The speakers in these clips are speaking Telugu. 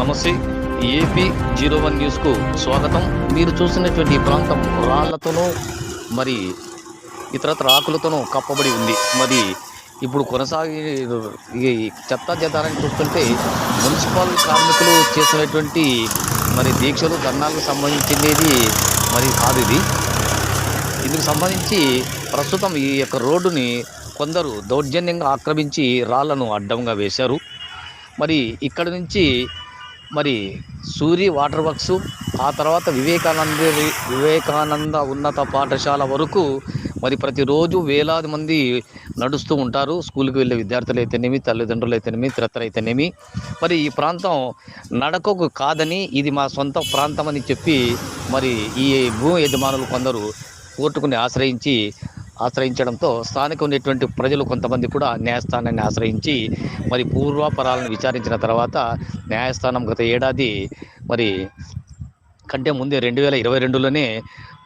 నమస్తే. ఏపీ జీరో వన్ న్యూస్కు స్వాగతం. మీరు చూసినటువంటి ప్రాంతం రాళ్ళతోనూ మరి ఇతరత్ర ఆకులతోనూ కప్పబడి ఉంది. మరి ఇప్పుడు కొనసాగి ఈ చెత్త జతారాన్ని చూస్తుంటే మున్సిపల్ కార్మికులు చేసినటువంటి మరి దీక్షలు ధర్నాలకు సంబంధించినది మరి కాదు ఇది. ఇందుకు సంబంధించి ప్రస్తుతం ఈ యొక్క రోడ్డుని కొందరు దౌర్జన్యంగా ఆక్రమించి రాళ్ళను అడ్డంగా వేశారు. మరి ఇక్కడ నుంచి మరి సూరి వాటర్ వర్క్స్ ఆ తర్వాత వివేకానంద వివేకానంద ఉన్నత పాఠశాల వరకు మరి ప్రతిరోజు వేలాది మంది నడుస్తూ ఉంటారు. స్కూల్కి వెళ్ళే విద్యార్థులు అయితేనేమి తల్లిదండ్రులు అయితేనేమి ఇతరత్ర అయితేనేమి మరి ఈ ప్రాంతం నడకకు కాదని ఇది మా సొంత ప్రాంతం అని చెప్పి మరి ఈ భూ యజమానులు కొందరు కోర్టుకుని ఆశ్రయించి ఆశ్రయించడంతో స్థానిక ఉన్నటువంటి ప్రజలు కొంతమంది కూడా న్యాయస్థానాన్ని ఆశ్రయించి మరి పూర్వాపరాలను విచారించిన తర్వాత న్యాయస్థానం గత ఏడాది మరి కంటే ముందే రెండు వేల ఇరవై రెండులోనే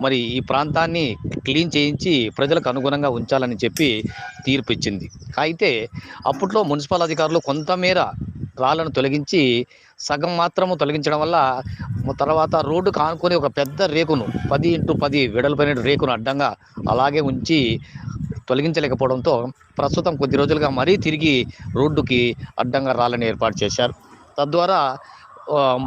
మరి ఈ ప్రాంతాన్ని క్లీన్ చేయించి ప్రజలకు అనుగుణంగా ఉంచాలని చెప్పి తీర్పు ఇచ్చింది అయితే అప్పట్లో మున్సిపల్ అధికారులు కొంతమేర రాళ్ళను తొలగించి సగం మాత్రము తొలగించడం వల్ల తర్వాత రోడ్డు ఆనుకొని ఒక పెద్ద రేకును పది ఇంటూ పది వెడల్పైన రేకును అడ్డంగా అలాగే ఉంచి తొలగించలేకపోవడంతో ప్రస్తుతం కొద్ది రోజులుగా మరీ తిరిగి రోడ్డుకి అడ్డంగా రాళ్ళని ఏర్పాటు చేశారు. తద్వారా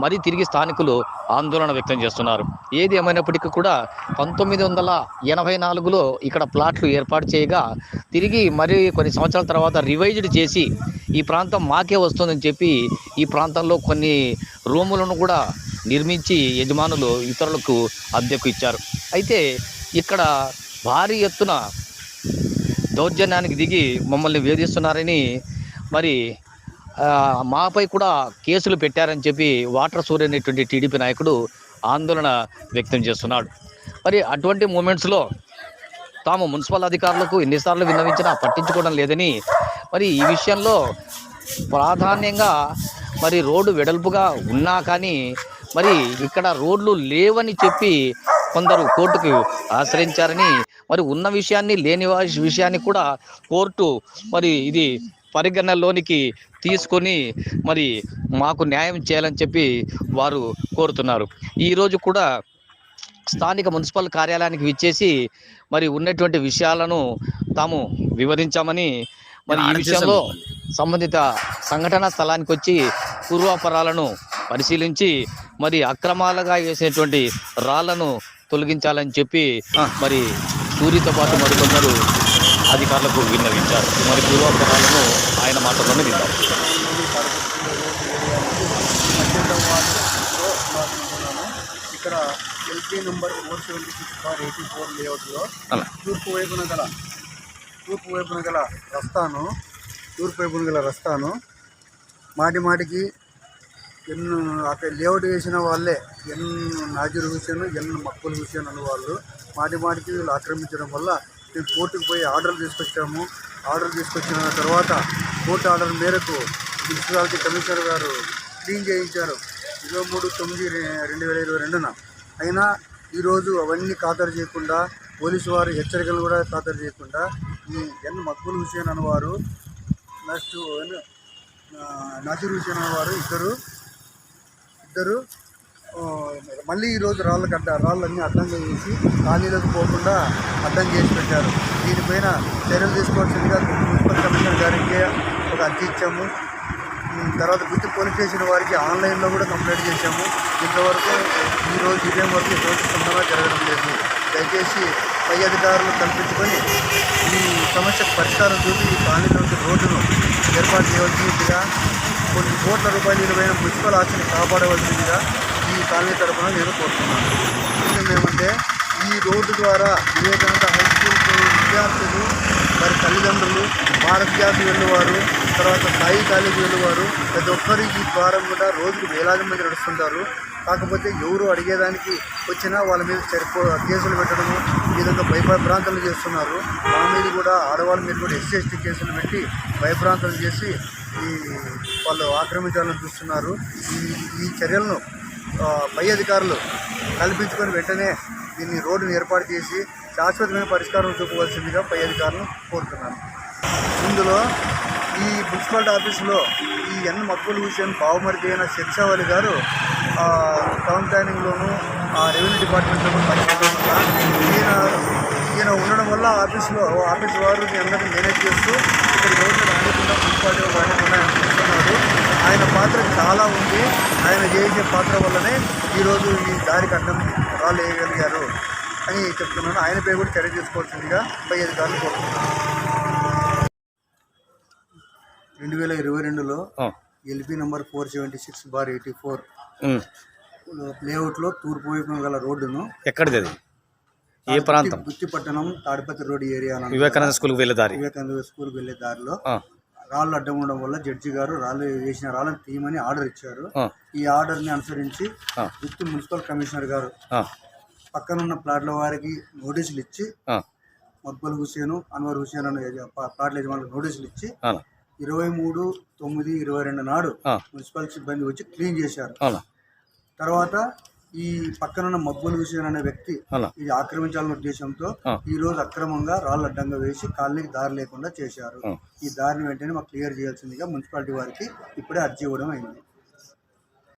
మరీ తిరిగి స్థానికులు ఆందోళన వ్యక్తం చేస్తున్నారు. ఏది ఏమైనప్పటికీ కూడా పంతొమ్మిది వందల ఎనభై నాలుగులో ఇక్కడ ప్లాట్లు ఏర్పాటు చేయగా తిరిగి మరి కొన్ని సంవత్సరాల తర్వాత రివైజ్డ్ చేసి ఈ ప్రాంతం మాకే వస్తుందని చెప్పి ఈ ప్రాంతంలో కొన్ని రూములను కూడా నిర్మించి యజమానులు ఇతరులకు అద్దెకు ఇచ్చారు. అయితే ఇక్కడ భారీ ఎత్తున దౌర్జన్యానికి దిగి మమ్మల్ని వేధిస్తున్నారని మరి మాపై కూడా కేసులు పెట్టారని చెప్పి వాటర్ సూర్య అనేటువంటి టీడీపీ నాయకుడు ఆందోళన వ్యక్తం చేస్తున్నాడు. మరి అటువంటి మూమెంట్స్లో తాము మున్సిపల్ అధికారులకు ఎన్నిసార్లు విన్నవించినా పట్టించుకోవడం లేదని మరి ఈ విషయంలో ప్రాధాన్యంగా మరి రోడ్డు వెడల్పుగా ఉన్నా కానీ మరి ఇక్కడ రోడ్లు లేవని చెప్పి కొందరు కోర్టుకు ఆశ్రయించారని మరి ఉన్న విషయాన్ని లేని విషయాన్ని కూడా కోర్టు మరి ఇది పరిగణనలోనికి తీసుకొని మరి మాకు న్యాయం చేయాలని చెప్పి వారు కోరుతున్నారు. ఈరోజు కూడా స్థానిక మున్సిపల్ కార్యాలయానికి విచ్చేసి మరి ఉన్నటువంటి విషయాలను తాము వివరించామని మరి ఈ విషయంలో సంబంధిత సంఘటన స్థలానికి వచ్చి పూర్వాపరాలను పరిశీలించి మరి అక్రమాలుగా వేసినటువంటి రాళ్ళను తొలగించాలని చెప్పి మరి సూర్యతో పాటు మరికొందరు అధికారులకు విన్నవించారు. మరి పూర్వాపరాలను ఆయన మాటల్లోనే విన్నారు. ఇక్కడ LP number four seventy six bar eighty four లేఅవుట్లో తూర్పు వైపున గల తూర్పు వైపున గల రస్తాను తూర్పు వైపున గల రస్తాను మాటి మాటికి ఎన్ను అక్కడ లేఅవుట్ వేసిన వాళ్ళే ఎన్ నాజీర్ హుసేన్ ఎన్ మక్బుల్ హుసేన్ అన్న వాళ్ళు మాటి మాటికి వీళ్ళు ఆక్రమించడం వల్ల కోర్టుకు పోయి ఆర్డర్ తీసుకొచ్చాము. ఆర్డర్ తీసుకొచ్చిన తర్వాత కోర్టు ఆర్డర్ మేరకు మున్సిపాలిటీ కమిషనర్ గారు క్లీన్ చేయించారు. ఇరవై మూడు తొమ్మిది రెండు వేల ఇరవై రెండున. అయినా ఈరోజు అవన్నీ ఖాతరు చేయకుండా పోలీసు వారు హెచ్చరికలు కూడా ఖాతరు చేయకుండా ఈ ఎన్ మక్బుల్ హుసేన్ అనేవారు నెక్స్ట్ ఎన్- హుసేన్ అనేవారు ఇద్దరు ఇద్దరు మళ్ళీ ఈరోజు రాళ్ళు కట్ట రాళ్ళన్నీ అడ్డంగా చేసి ఖాళీలకు పోకుండా అడ్డం చేసి పెట్టారు. దీనిపైన చర్యలు తీసుకోవాల్సిందిగా మున్సిపల్ కమిషనర్ గారికి ఒక అర్జీ ఇచ్చాము. తర్వాత గుర్తు పోలీస్ స్టేషన్ వారికి ఆన్లైన్లో కూడా కంప్లైంట్ చేశాము. ఇంతవరకు ఈరోజు ఇదేం వరకు ఎటువంటి స్పందన జరగడం లేదు. దయచేసి పై అధికారులు కల్పించుకొని ఈ సమస్యకు పరిష్కారం చూపి ఈ కాలనీలోకి రోడ్డును ఏర్పాటు చేయవలసిందిగా కొన్ని కోట్ల రూపాయలు విలువైన మున్సిపల్ ఆస్తిని కాపాడవలసిందిగా కాలనీ తరఫున నేను కోరుతున్నాను. ఏమంటే ఈ రోడ్డు ద్వారా వివేకానంద హై స్కూల్ విద్యార్థులు వారి తల్లిదండ్రులు భారత్ జాతి వెళ్ళేవారు తర్వాత సాయి కాలేజీ వెళ్ళేవారు ప్రతి ఒక్కరు ఈ ద్వారం కూడా రోజుకు వేలాది మంది నడుస్తుంటారు. కాకపోతే ఎవరు అడిగేదానికి వచ్చినా వాళ్ళ మీద సరిపో కేసులు పెట్టడము ఈ విధంగా భయభ్రాంతలు చేస్తున్నారు. వాళ్ళ మీద కూడా ఆడవాళ్ళ మీద కూడా ఎస్సీ ఎస్టీ కేసులు పెట్టి భయభ్రాంతలు చేసి ఈ వాళ్ళు ఆక్రమించాలని చూస్తున్నారు. ఈ ఈ చర్యలను పై అధికారులు కల్పించుకొని వెంటనే దీన్ని రోడ్డును ఏర్పాటు చేసి శాశ్వతమైన పరిష్కారం చూపవలసిందిగా పై అధికారులను కోరుతున్నాను. ఇందులో ఈ మున్సిపాలిటీ ఆఫీసులో ఈ ఎన్ మక్బుల్ హుసేన్ బావమరిది అయిన శిక్షావళి గారు టౌన్ ప్లానింగ్లోను ఆ రెవెన్యూ డిపార్ట్మెంట్లోనూ పనిచేయడం వల్ల ఈయన ఈయన ఉండడం వల్ల ఆఫీస్లో ఆఫీస్ వారు అందరినీ మేనేజ్ చేస్తూ ఇక్కడ రోడ్లు రానికుండా మున్సిపాలిటీ రానికుండా ఆయన ఆయన పాత్ర చాలా ఉంది. ఆయన చేసే పాత్ర వల్లనే ఈరోజు ఈ దారికి అడ్డం రాళ్ళు వేయగలిగారు అని చెప్తున్నాను. ఆయనపై కూడా చర్య తీసుకోవాల్సిందిగా పై అధికారులు కోరుతున్నాను రెండు వేల ఇరవై రెండులో LP number four seventy six bar eighty four. లేఅవుట్లో తూర్పు వైపున గల రోడ్డును ఎక్కడిది ఏ ప్రాంతం? గుత్తిపట్టణం తాడిపత్రి రోడ్ ఏరియా వివేకానంద స్కూల్కి వెళ్ళే దారి. వివేకానంద స్కూల్కి వెళ్ళే దారిలో రాళ్ళు అడ్డం ఉండడం వల్ల జడ్జి గారు రాళ్ళు వేసిన రాళ్ళని తీయమని ఆర్డర్ ఇచ్చారు. ఈ ఆర్డర్ని అనుసరించి ఆ. గుత్తి మున్సిపల్ కమిషనర్ గారు పక్కనున్న ప్లాట్ల వారికి నోటీసులు ఇచ్చి మక్బల్ హుసేను అన్వర్ హుసేన్ అనే ప్లాట్ల యజమానులకు నోటీసులు ఇచ్చి ఇరవై మూడు తొమ్మిది ఇరవై రెండు నాడు మున్సిపల్ సిబ్బంది వచ్చి క్లీన్ చేశారు. తర్వాత ఈ పక్కనున్న మబ్బుల్ హుసేన్ అనే వ్యక్తి ఇది ఆక్రమించాలనే ఉద్దేశంతో. ఈ రోజు అక్రమంగా రాళ్ళు అడ్డంగా వేసి కాలనీకి దారి లేకుండా చేశారు. ఈ దారిని వెంటనే మాకు క్లియర్ చేయాల్సిందిగా మున్సిపాలిటీ వారికి ఇప్పుడే అర్జీ ఇవ్వడం అయింది